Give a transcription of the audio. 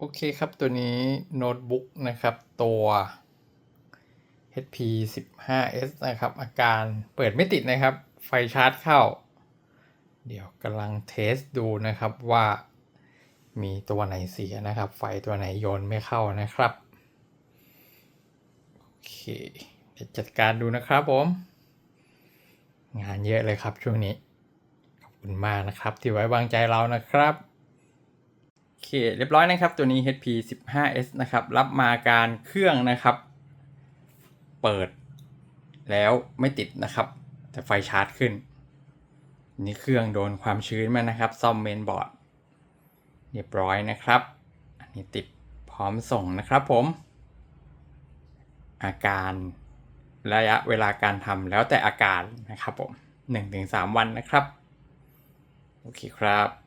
โอเคครับตัวนี้โน้ตบุ๊กนะครับตัว HP 15s นะครับ อาการเปิดไม่ติดนะครับ ไฟชาร์จเข้า เดี๋ยวกำลังเทสดูนะครับว่ามีตัวไหนเสียนะครับ ไฟตัวไหนโยนไม่เข้านะครับ โอเคเดี๋ยวจัดการดูนะครับผม งานเยอะเลยครับช่วงนี้ ขอบคุณมากนะครับที่ไว้วางใจเรานะครับ เคเรียบร้อยนะครับตัวนี้ HP 15s นะครับ รับมาการเครื่องนะครับ เปิดแล้วไม่ติดนะครับ แต่ไฟชาร์จขึ้น นี่เครื่องโดนความชื้นมานะครับ ซ่อมเมนบอร์ด เรียบร้อยนะครับ อันนี้ติดพร้อมส่งนะครับผม อาการระยะเวลาการทำแล้วแต่อาการนะครับผม 1-3 วันนะครับ โอเคครับ